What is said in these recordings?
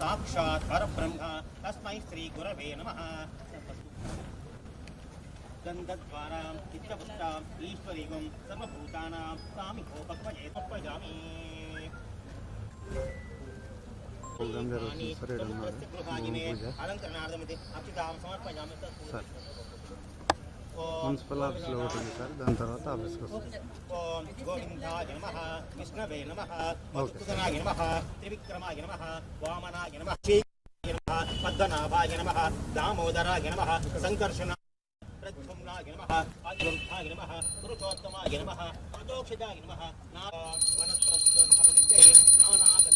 साक्षात् परब्रह्म। तस्मै श्रीगुरवे नमः। गन्धद्वारां चित्तपुष्टाम् ईश्वरीगुं सर्वभूतानां स्वामिकोपक्वजे त्वपजामि अलङ्करणार्थमिति अर्चितां समर्पयामि। మున్సిపల్ ఆఫీస్లో ఒకటి ఉంది సార్. దాని తర్వాత ఆఫీస్కి వస్తుంది ఓం గోవిందాయ నమ విష్ణవే నమ మధుసూదనాయ నమ త్రివిక్రమాయ నమ వామనాయ నమ నమ పద్మనాభాయ నమ దామోదరాయ నమ సంకర్షణ ప్రద్యుమ్నాయ నమ అనిరుద్ధాయ నమ పురుషోత్తమాయ నమ ప్రదోక్షితాయ నమ వనస్పత్యం భవనిత్యై నానాగంధస్వనోహరం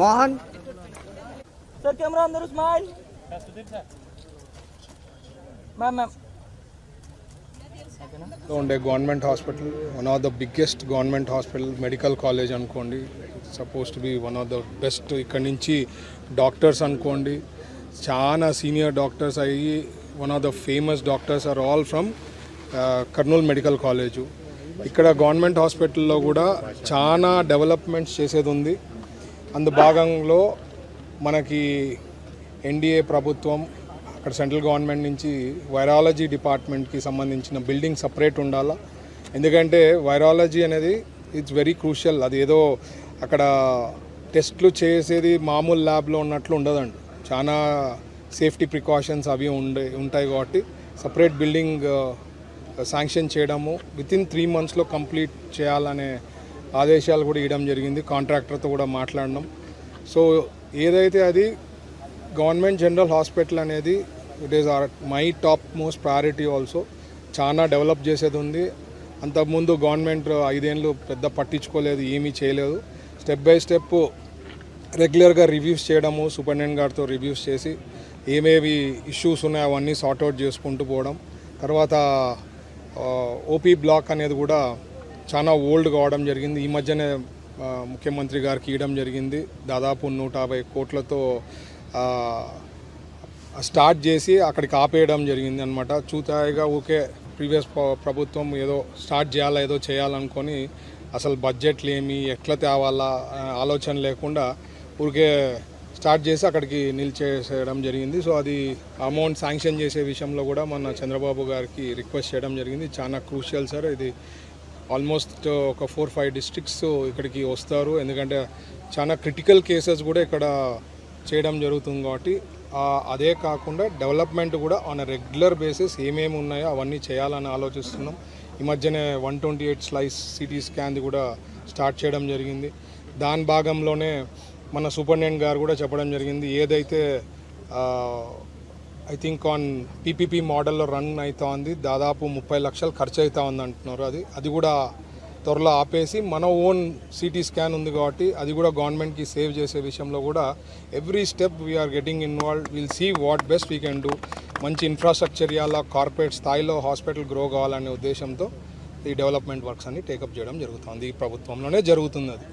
మోహన్? సార్ కెమెరా అందరూ స్మైల్ మ్యామ్ మ్యామ్ ఉండే government hospital one of the biggest government hospital medical college అనుకోండి. Suppose to be one of the best ఇక్కడ నుంచి డాక్టర్స్ అనుకోండి. చాలా సీనియర్ డాక్టర్స్ అయ్యి one of the famous doctors are all from Kurnool medical college ఇక్కడ government హాస్పిటల్లో కూడా చాలా డెవలప్మెంట్స్ చేసేది ఉంది అందు భాగంలో మనకి ఎన్డీఏ ప్రభుత్వం అక్కడ సెంట్రల్ గవర్నమెంట్ నుంచి వైరాలజీ డిపార్ట్మెంట్కి సంబంధించిన బిల్డింగ్ సపరేట్ ఉండాలా. ఎందుకంటే వైరాలజీ అనేది ఇట్స్ వెరీ క్రూషియల్ అది ఏదో అక్కడ టెస్ట్లు చేసేది మామూలు ల్యాబ్లో ఉన్నట్లు ఉండదండి. చాలా సేఫ్టీ ప్రికాషన్స్ అవి ఉండే ఉంటాయి కాబట్టి సపరేట్ బిల్డింగ్ శాంక్షన్ చేయడము విత్ ఇన్ త్రీ మంత్స్లో కంప్లీట్ చేయాలనే ఆదేశాలు కూడా ఇవ్వడం జరిగింది కాంట్రాక్టర్తో కూడా మాట్లాడడం. సో ఏదైతే అది గవర్నమెంట్ జనరల్ హాస్పిటల్ అనేది it is our my top most priority also చాలా డెవలప్ చేసేది ఉంది. అంతకుముందు గవర్నమెంట్ ఐదేళ్ళు పెద్ద పట్టించుకోలేదు ఏమీ చేయలేదు. స్టెప్ బై స్టెప్ రెగ్యులర్గా రివ్యూస్ చేయడము సూపరింటెండెంట్ గారితో రివ్యూస్ చేసి ఏమేవి ఇష్యూస్ ఉన్నాయో అవన్నీ సార్ట్అవుట్ చేసుకుంటూ పోవడం. తర్వాత ఓపీ బ్లాక్ అనేది కూడా చాలా ఓల్డ్ కావడం జరిగింది. ఈ మధ్యనే ముఖ్యమంత్రి గారికి ఇవ్వడం జరిగింది. దాదాపు నూట యాభై కోట్లతో స్టార్ట్ చేసి అక్కడికి ఆపేయడం జరిగింది అనమాట చూతాయిగా ఊకే ప్రీవియస్ ప్రభుత్వం ఏదో స్టార్ట్ చేయాలా ఏదో చేయాలనుకొని అసలు బడ్జెట్లు ఏమి ఎట్లా తేవాలా ఆలోచన లేకుండా ఊరికే స్టార్ట్ చేసి అక్కడికి నిలిచేసేయడం జరిగింది. సో అది అమౌంట్ శాంక్షన్ చేసే విషయంలో కూడా మన చంద్రబాబు గారికి రిక్వెస్ట్ చేయడం జరిగింది. చాలా క్రూషియల్ సార్. ఇది ఆల్మోస్ట్ ఒక ఫోర్ ఫైవ్ డిస్ట్రిక్ట్స్ ఇక్కడికి వస్తారు. ఎందుకంటే చాలా క్రిటికల్ కేసెస్ కూడా ఇక్కడ చేయడం జరుగుతుంది కాబట్టి అదే కాకుండా డెవలప్మెంట్ కూడా ఆన్ రెగ్యులర్ బేసిస్ ఏమేమి ఉన్నాయో అవన్నీ చేయాలని ఆలోచిస్తున్నాం. ఈ మధ్యనే one twenty eight slice CT స్కాన్ది కూడా స్టార్ట్ చేయడం జరిగింది. దాని భాగంలోనే మన సూపరింటెండెంట్ గారు కూడా చెప్పడం జరిగింది. ఏదైతే ఐ థింక్ ఆన్ పీపీపీ మోడల్లో రన్ అవుతా ఉంది దాదాపు ముప్పై లక్షలు ఖర్చు అవుతా ఉంది అంటున్నారు అది. అది కూడా త్వరలో ఆపేసి మన ఓన్ సిటీ స్కాన్ ఉంది కాబట్టి అది కూడా గవర్నమెంట్కి సేవ్ చేసే విషయంలో కూడా every step we're getting involve will see what best we can do. మంచి ఇన్ఫ్రాస్ట్రక్చర్ ఇవ్వాలా కార్పొరేట్ స్థాయిలో హాస్పిటల్ గ్రో కావాలనే ఉద్దేశంతో ఈ డెవలప్మెంట్ వర్క్స్ అన్ని టేకప్ చేయడం జరుగుతుంది. ఈ ప్రభుత్వంలోనే జరుగుతుంది అది